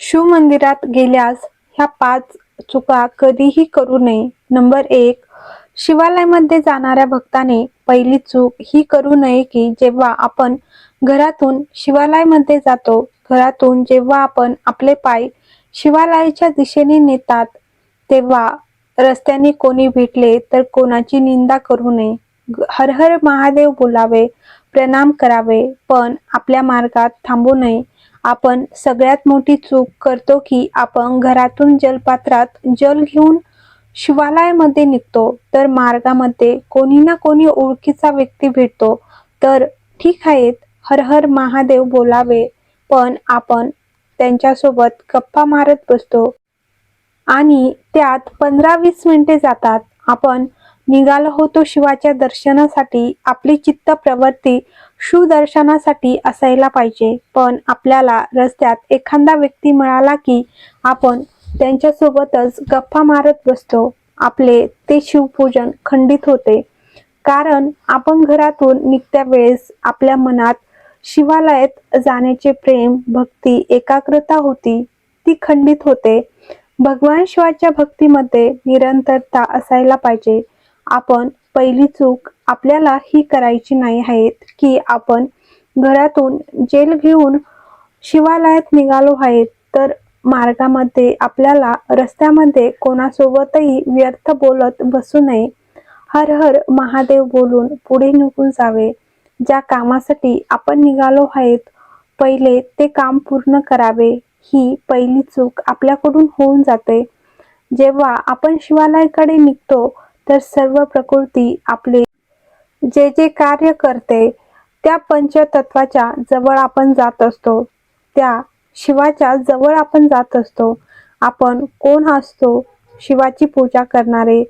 शिवमंदिरात गेल्यास ह्या पाच चुका कधीही करू नये. नंबर एक शिवालयामध्ये जाणाऱ्या भक्ताने पहिली चूक ही करू नये की जेव्हा आपण घरातून शिवालयामध्ये जातो घरातून जेव्हा आपण आपले पाय शिवालयाच्या दिशेने नेतात तेव्हा रस्त्याने कोणी भेटले तर कोणाची निंदा करू नये. हर हर महादेव बोलावे प्रणाम करावे पण आपल्या मार्गात थांबू नये. आपण सगळ्यात मोठी चूक करतो की आपण घरातून जलपात्रात जल घेऊन शिवालयामध्ये निघतो. तर मार्गामध्ये कोणी ना कोणी ओळखीचा व्यक्ती भेटतो. तर ठीक आहेत हर हर महादेव बोलावे पण आपण त्यांच्यासोबत गप्पा मारत बसतो. आणि त्यात पंधरा वीस मिनिटे जातात. आपण निघालो होतो शिवाच्या दर्शनासाठी. आपली चित्त प्रवृत्ती सुदर्शनासाठी असायला पाहिजे. पण आपल्याला रस्त्यात एखादा व्यक्ती मिळाला की आपण त्यांच्यासोबतच गप्पा मारत बसतो. आपले ते शिवपूजन खंडित होते. कारण आपण घरातून निघत्या वेळेस आपल्या मनात शिवालयात जाण्याचे प्रेम भक्ती एकाग्रता होती. ती खंडित होते. भगवान शिवाच्या भक्तीमध्ये निरंतरता असायला पाहिजे. आपण पहिली चूक आपल्याला ही करायची नाही आहेत की आपण घरातून जेल घेऊन शिवालयात निघालो आहेत तर मार्गामध्ये आपल्याला रस्त्यामध्ये कोणासोबतही व्यर्थ बोलत बसू नये. हर हर महादेव बोलून पुढे निघून जावे. ज्या कामासाठी आपण निघालो आहेत पहिले ते काम पूर्ण करावे. ही पहिली चूक आपल्याकडून होऊन जाते. जेव्हा आपण शिवालयाकडे निघतो तर सर्व प्रकृती आपले जे जे कार्य करते त्या पंचतत्वाच्या जवळ आपण जात असतो. त्या शिवाच्या जवळ आपण जात असतो. आपण कोण असतो? शिवाची पूजा करणारे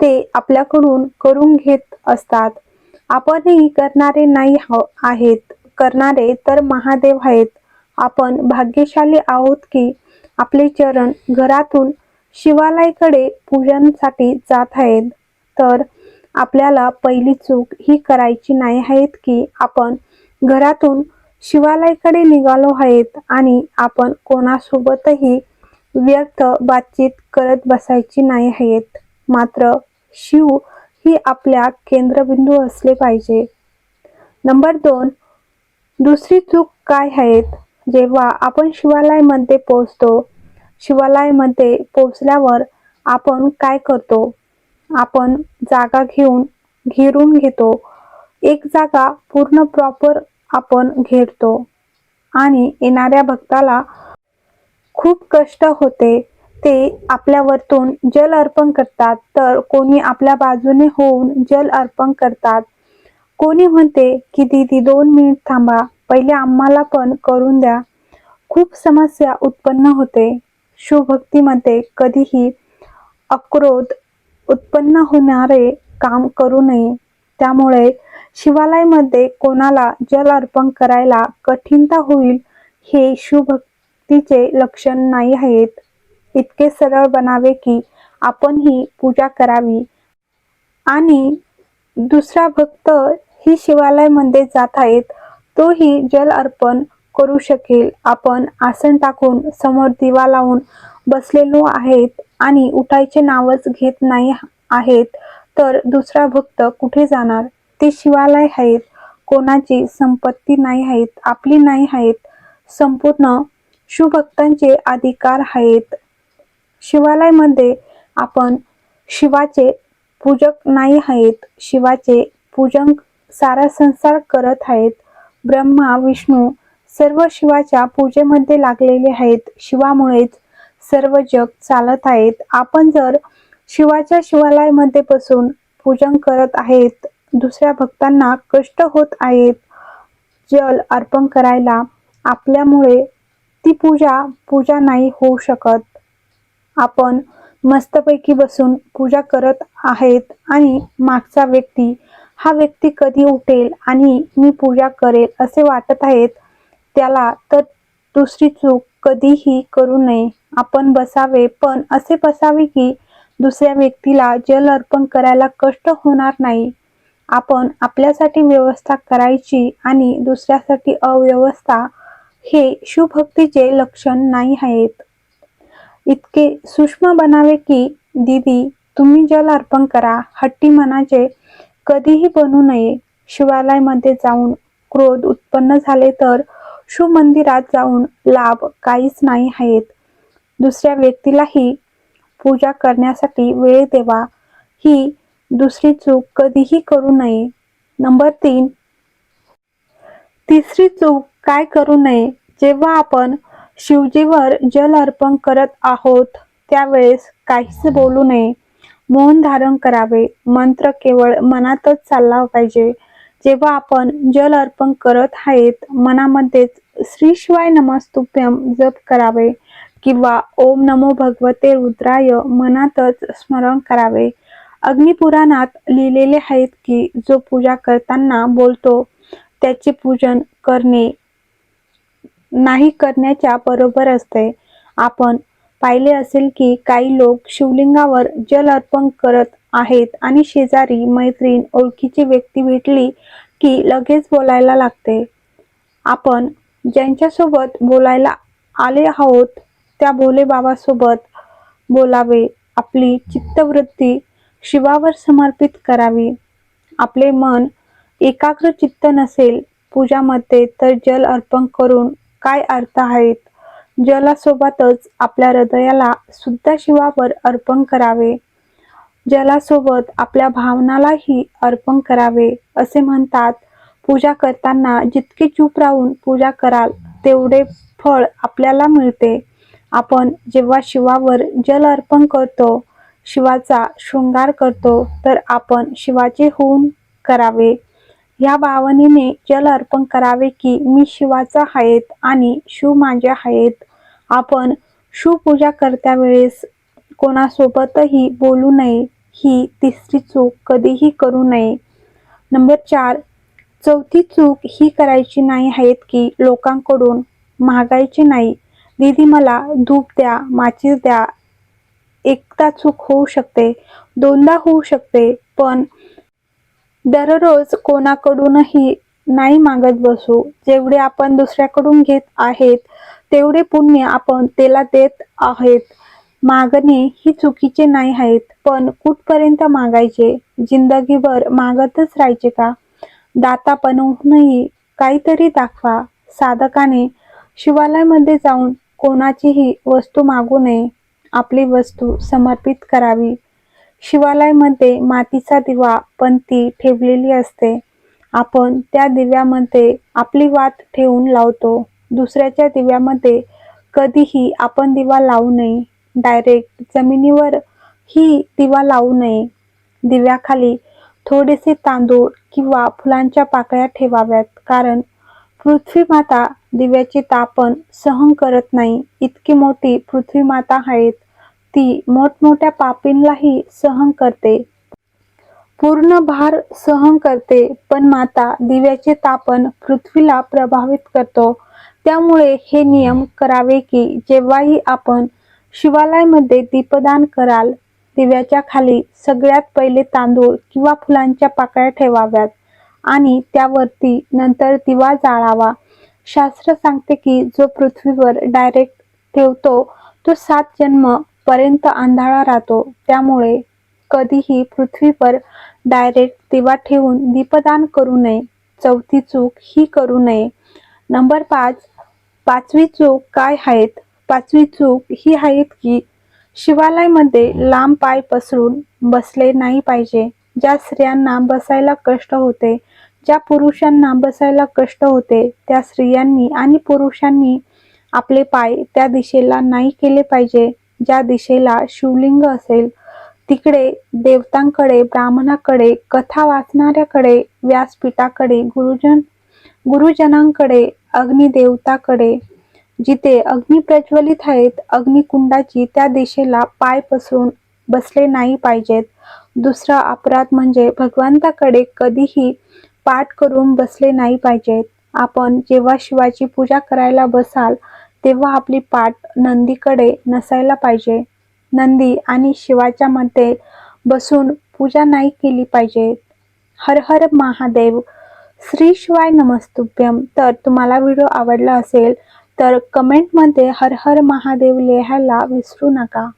ते आपल्याकडून करून घेत असतात. आपणही करणारे नाही हो, आहेत. करणारे तर महादेव आहेत. आपण भाग्यशाली आहोत की आपले चरण घरातून शिवालयकडे पूजनसाठी जात आहेत. तर आपल्याला पहिली चूक ही करायची नाही आहेत की आपण घरातून शिवालयाकडे निघालो आहेत आणि आपण कोणासोबतही व्यर्थ बातचीत करत बसायची नाही आहेत. मात्र शिव ही आपल्या केंद्रबिंदू असले पाहिजे. नंबर दोन दुसरी चूक काय आहेत? जेव्हा आपण शिवालयमध्ये पोचतो शिवालयमध्ये पोचल्यावर आपण काय करतो? आपण जागा घेऊन घेरून घेतो. एक जागा पूर्ण प्रॉपर आपण घेरतो आणि येणाऱ्या भक्ताला खूप कष्ट होते. ते आपल्यावरतून जल अर्पण करतात. तर कोणी आपल्या बाजूने होऊन जल अर्पण करतात. कोणी म्हणते की दीदी दोन मिनिट थांबा. पहिले आम्हाला पण करून द्या. खूप समस्या उत्पन्न होते. शिवभक्तीमध्ये कधीही अक्रोध उत्पन्न होणारे काम करू नये. त्यामुळे शिवालयामध्ये कोणाला जल अर्पण करायला कठीणता होईल हे शिवभक्तीचे लक्षण नाही आहेत. इतके सरळ बनावे की आपण ही पूजा करावी. आणि दुसरा भक्त ही शिवालयामध्ये जात आहेत तोही जल अर्पण करू शकेल. आपण आसन टाकून समोर दिवा लावून बसलेलो आहेत. आणि उठायचे नावच घेत नाही आहेत तर दुसरा भक्त कुठे जाणार? ते शिवालय आहेत. कोणाची संपत्ती नाही आहेत आपली नाही आहेत. संपूर्ण शिवभक्तांचे अधिकार आहेत. शिवालयामध्ये आपण शिवाचे पूजक नाही आहेत. शिवाचे पूजन सारा संसार करत आहेत. ब्रह्मा विष्णू सर्व शिवाच्या पूजेमध्ये लागलेले आहेत. शिवामुळेच सर्व जग चालत आहेत. आपण जर शिवाच्या शिवालयामध्ये बसून पूजन करत आहेत दुसऱ्या भक्तांना कष्ट होत आहेत जल अर्पण करायला आपल्यामुळे ती पूजा पूजा नाही होऊ शकत. आपण मस्तपैकी बसून पूजा करत आहेत आणि मागचा व्यक्ती हा व्यक्ती कधी उठेल आणि मी पूजा करेल असे वाटत आहेत त्याला तर दुसरी चूक कधीही करू नये. आपण बसावे पण असे बसावे की दुसऱ्या व्यक्तीला जल अर्पण करायला कष्ट होणार नाही. आपण आपल्यासाठी व्यवस्था करायची आणि दुसऱ्यासाठी अव्यवस्था हे शुभक्तीचे लक्षण नाही आहेत. इतके सूक्ष्म बनावे की दीदी तुम्ही जल अर्पण करा. हट्टी मनाचे कधीही बनू नये. शिवालयामध्ये जाऊन क्रोध उत्पन्न झाले तर शिव मंदिरात जाऊन लाभ काहीच नाही आहेत. दुसऱ्या व्यक्तीलाही पूजा करण्यासाठी वेळ देवा. ही दुसरी चूक कधीही करू नये. नंबर तीन. तिसरी चूक काय करू नये? जेव्हा आपण शिवजीवर जल अर्पण करत आहोत त्यावेळेस काहीच बोलू नये. मौन धारण करावे. मंत्र केवळ मनातच चालला पाहिजे. जेव्हा आपण जल अर्पण करत आहेत मनामध्येच श्री शिवाय नमस्तुभ्यम जप करावे किंवा ओम नमो भगवते रुद्राय मनातच स्मरण करावे. अग्निपुराणात लिहिलेले आहेत की जो पूजा करताना बोलतो त्याचे पूजन करणे नाही करण्याच्या बरोबर असते. आपण पाहिले असेल की काही लोक शिवलिंगावर जल अर्पण करत आहेत आणि शेजारी मैत्रीण ओळखीची व्यक्ती भेटली की लगेच बोलायला लागते. आपण ज्यांच्यासोबत बोलायला आले आहोत त्या भोले बाबासोबत बोलावे आपली चित्तवृत्ती शिवावर समर्पित करावी. आपले मन एकाग्र चित्त नसेल पूजामध्ये तर जल अर्पण करून काय अर्थ आहेत? जलासोबतच आपल्या हृदयाला सुद्धा शिवावर अर्पण करावे. जलासोबत आपल्या भावनालाही अर्पण करावे असे म्हणतात. पूजा करताना जितके चूप राहून पूजा कराल तेवढे फळ आपल्याला मिळते. आपण जेव्हा शिवावर जल अर्पण करतो शिवाचा शृंगार करतो तर आपण शिवाचे होऊन करावे. या भावनेने जल अर्पण करावे की मी शिवाचा आहेत आणि शिव माझे आहेत आपण शिवपूजा करत्या वेळेस कोणासोबतही बोलू नये ही तिसरी चूक कधीही करू नये. नंबर चार चौथी चूक ही करायची नाही आहेत की लोकांकडून महागायची नाही. दीदी मला धूप द्या माचीस द्या एकदा चूक होऊ शकते दोनदा होऊ शकते पण दररोज कोणाकडूनही नाही मागत बसू. जेवढे आपण दुसऱ्याकडून घेत आहेत तेवढे पुण्य आपण त्याला देत आहेत. मागणे ही चुकीचे नाही आहेत पण कुठपर्यंत मागायचे? जिंदगीभर मागतच राहायचे का? दाता बनवूनही काहीतरी दाखवा. साधकाने शिवालयामध्ये जाऊन कोणाचीही वस्तू मागू नये. आपली वस्तू समर्पित करावी. शिवालयामध्ये मातीचा दिवा पंती ठेवलेली असते. आपण त्या दिव्यामध्ये आपली वात ठेवून लावतो. दुसऱ्याच्या दिव्यामध्ये कधीही आपण दिवा लावू नये. डायरेक्ट जमिनीवर ही दिवा लावू नये. दिव्याखाली थोडेसे तांदूळ किंवा फुलांच्या पाकळ्या ठेवाव्यात. कारण पृथ्वी माता दिव्याचे तापन सहन करत नाही. इतकी मोठी पृथ्वी माता आहेत. ती मोठमोठ्या पापींलाही सहन करते. पूर्ण भार सहन करते पण माता दिव्याचे तापन पृथ्वीला प्रभावित करतो. त्यामुळे हे नियम करावे की जेव्हाही आपण शिवालयामध्ये दीपदान कराल दिव्याच्या खाली सगळ्यात पहिले तांदूळ किंवा फुलांच्या पाकळ्या ठेवाव्यात आणि त्यावरती नंतर दिवा जाळावा. शास्त्र सांगते की जो पृथ्वीवर डायरेक्ट ठेवतो तो सात जन्म पर्यंत आंधळा राहतो. त्यामुळे कधीही पृथ्वीवर डायरेक्ट दिवा ठेवून दीपदान करू नये. चौथी चूक ही करू नये. नंबर पाच पाचवी चूक काय आहेत? पाचवी चूक ही आहेत की शिवालयमध्ये लांब पाय पसरून बसले नाही पाहिजे. ज्या स्त्रियांना बसायला कष्ट होते ज्या पुरुषांना बसायला कष्ट होते त्या स्त्रियांनी आणि पुरुषांनी आपले पाय त्या दिशेला नाही केले पाहिजे. ज्या दिशेला शिवलिंग असेल तिकडे देवतांकडे ब्राह्मणाकडे कथा वाचणाऱ्याकडे व्यासपीठाकडे गुरुजन गुरुजनांकडे अग्निदेवताकडे जिथे अग्नी प्रज्वलित आहेत अग्निकुंडाची त्या दिशेला पाय पसरून बसले नाही पाहिजेत. दुसरा अपराध म्हणजे भगवंताकडे कधीही पाठ करून बसले नाही पाहिजेत. आपण जेव्हा शिवाची पूजा करायला बसाल तेव्हा आपली पाठ नंदीकडे नसायला पाहिजे. नंदी आणि शिवाच्या मध्ये बसून पूजा नाही केली पाहिजे. हर हर महादेव श्री शिवाय नमस्तुभ्यम. तर तुम्हाला व्हिडिओ आवडला असेल तर कमेंटमध्ये हर हर महादेव लिहायला विसरू नका.